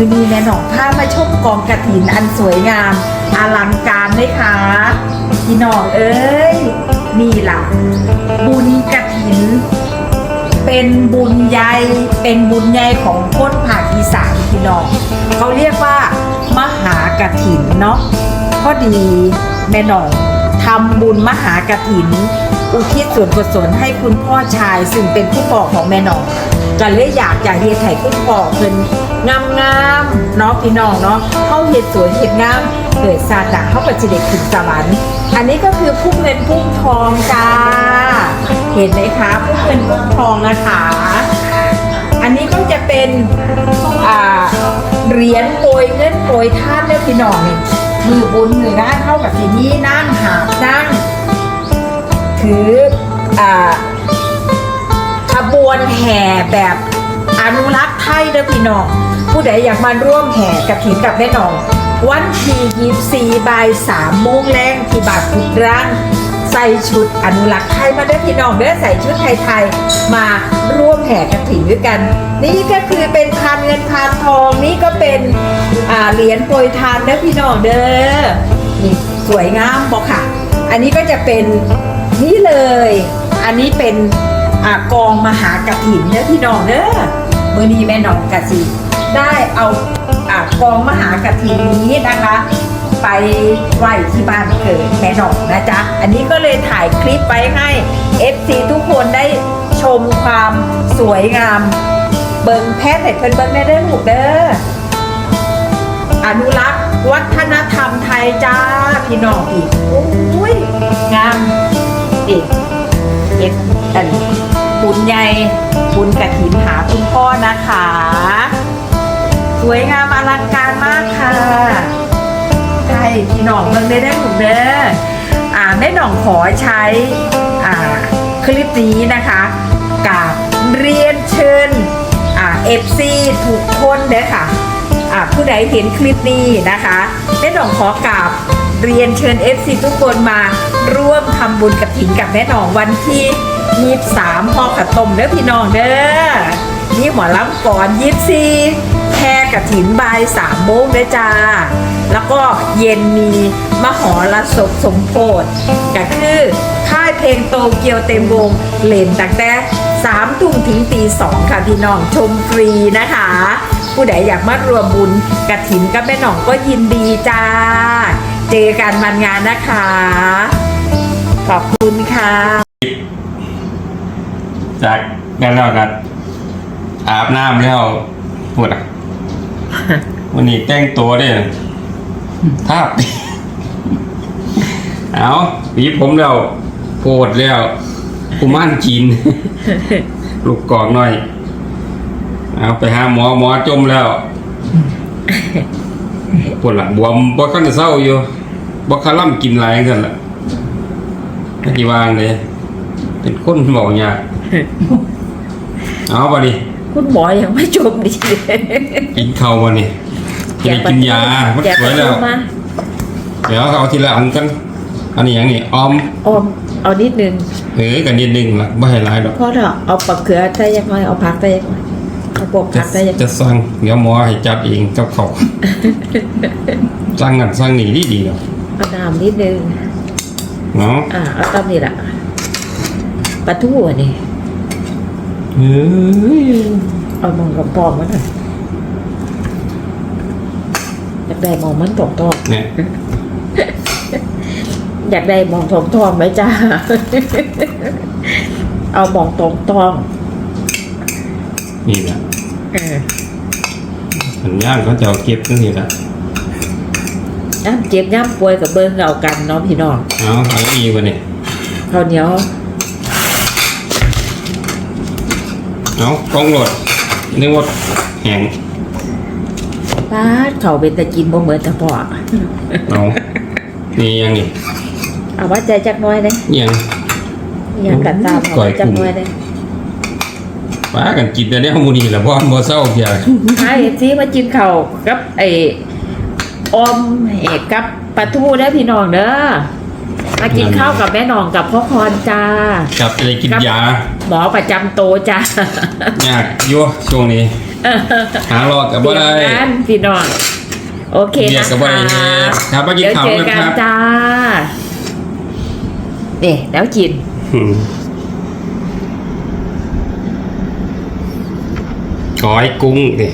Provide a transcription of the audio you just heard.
มีแม่น้องผ้าชมกองกระถินอันสวยงามอลังการเลยค่ะพี่น้องเอ้ยนี่ล่ะบุญกระถิน เป็นบุญใหญ่เป็นบุญใหญ่ของคนภาคอีสานพี่น้องเขาเรียกว่ามหากระถินเนาะพอดีแม่หน่องทำบุญมหากระถิน อุทิศส่วนกุศลให้คุณพ่อชายซึ่งเป็นผู้ปกของแม่หน่อง ก็เลยอยากจะเฮ็ดให้คุณพ่อเพิ่นงามงามๆเนาะพี่น้องเนาะเขาเฮ็ดสวยเฮ็ดงามเกิดซาดะเขาก็จะได้ขึ้นสวรรค์อันนี้ก็คือพุ่งเงินพุ่งทองจ้าเห็นไหมคะพุ่งเงินพุ่งทองนะคะอันนี้ก็จะเป็นอ่าเหรียญโปรยเงินโปรยท่านเนี่ยพี่น้องนี่มือบุญมือด้านเท่ากับที่นี่นั่งหาบนั่งถืออ่า บวนแห่แบบอนุรักษ์ไทยเด้อพี่น้อง ผู้ใดอยากมาร่วมแห่กับถินกับแม่น้อง วันที่ยีสีบายสามโมงแรงที่บาทพุดร้างใส่ชุดอนุรักษ์ไทยมาเด้อพี่น้องเด้อใส่ชุดไทยๆมาร่วมแห่กระถิ่นด้วยกัน นี่ก็คือเป็นพานเงินพานทองนี่ก็เป็นเหรียญโปรยทานเด้อพี่น้องเด้อนี่สวยงามบอกค่ะ อันนี้ก็จะเป็นนี่เลย อันนี้เป็น อากองมหากฐินเด้อพี่น้องเด้อมือนี้แม่น้องกะสิได้เอาอากองมหากฐินนี้นะคะ ไปไหว้ที่บ้านเกิดแม่น้องนะจ๊ะอันนี้ก็เลยถ่ายคลิปไปให้ FC ทุกคนได้ชมความสวยงาม เบิงแพทย์ให้เพิ่นเบิงได้เด้อลูกเด้ออนุรักษ์วัฒนธรรมไทยจ้าพี่น้องอีกโอ้ยงามอีกเอ็ด อันบุญใหญ่บุญกระถินหาคุณพ่อนะคะ สวยงามอลังการมากค่ะใช่พี่น้องเมืองได้ได้ถูกเด้ออ่าแม่หน่องขอใช้อ่าคลิปนี้นะคะกับเรียนเชิญอ่าเอฟซีทุกคนเด้อค่ะอะผู้ใดเห็นคลิปนี้นะคะแม่หน่องขอกราบเรียนเชิญ FC ทุกคนมาร่วมทำบุญกับถินกับแม่หน่องวันที่ 23พอขัดต้มเด้อพี่น้องเด้อนี่หมอลำก่อน24แค่กระถินบาย3โมงเด้อจ้า แล้วก็เย็นมีมหรสพสมโพธก็คือค่ายเพลงโตเกียวเต็มวงเล่นตั้งแต่สามทุ่มถึงตีสองค่ะพี่น้องชมฟรีนะคะ ผู้ใดอยากมารวมบุญกระถินกับแม่หน่องก็ยินดีจ้า เจอกันวันงานนะคะ ขอบคุณค่ะ จากกันแล้วกันอาบน้ำแล้วปวดอะ วันนี้แต่งตัวได้ทาบเอาหวีผมแล้วโพดแล้วกุมารจีน ลูกกอกหน่อย เอาไปหาหมอหมอจมแล้วปวดหลังบวมบ่คันจะเศร้าอยู่บ่คาล่ำกินหลายกันล่ะไม่กี่วางเลยเป็นคนบอกยาก เอาบ่ดิคุณหมอยังไม่จบดีเลยกินข้าวบ่นี่จะได้กินยามันอยากสวยแล้วมาเดี๋ยวเอาทีละอันกัน อันนี้อย่างนี้ออมออมเอานิดนึงเออกันนิดนึงละไม่ให้หลายดอกพอเถอะเอาปลาเขือใส่ยังไงเอาผักใส่ยังไงเอาพวกจะผักใส่ยังไงจะสั่งเดี๋ยวหมอให้จัดเองเจ้าเขาสั่งกันสั่งนี่ดีดีๆเนาะเอาน้ำนิดนึงเนาะอ่าเอาตามนี่แหละปลาทูอันนี้ เฮ้ยเอามองกับปอมมันหน่อยอยากได้มองมันตกตองเนี่ยอยากได้มองทองทองไหมจ้า เอามองตรงตอง นี่แหละเออสัญญาณเขาจะเอาเก็บตั้งนี่ละย่ำเจ็บย่ำป่วยกับเบิ้งเอากันเนาะพี่น้อง เอาเอาอีกวะนี่ข้าวเหนียว เอากล้องโหลดนึกว่าแห้งป้าดเขาเป็นตะกินบ่เหมือนแต่พ่อเอานี่ยังนี่เอาว่าใจจักหน้อยเลยยังยังกันตามเอาไว้จักหน้อยเลยป้ากันกินแต่เนี้ยมูนี่แหละเพราะมันบ่เศร้าเพียไอ้ที่มากินข้าวกับไอ้ออมเอกกับปลาทูได้อพี่น้องเด้อ มากินข้าวกับแม่น้องกับพ่อพรจ้ากับจะได้กินยา หมอประจำโตวจ้ายากอยั่วช่วงนี้ หารอดกับบ่ได้เตรียมงานพี่น้องโอเคเรียกนะกับว่าคะอะไรครับมากินเดี๋ยวข้าวเจอนะกัคนรับจ้าเนี่ยแล้วกินอืมก้อยกุ้งนี่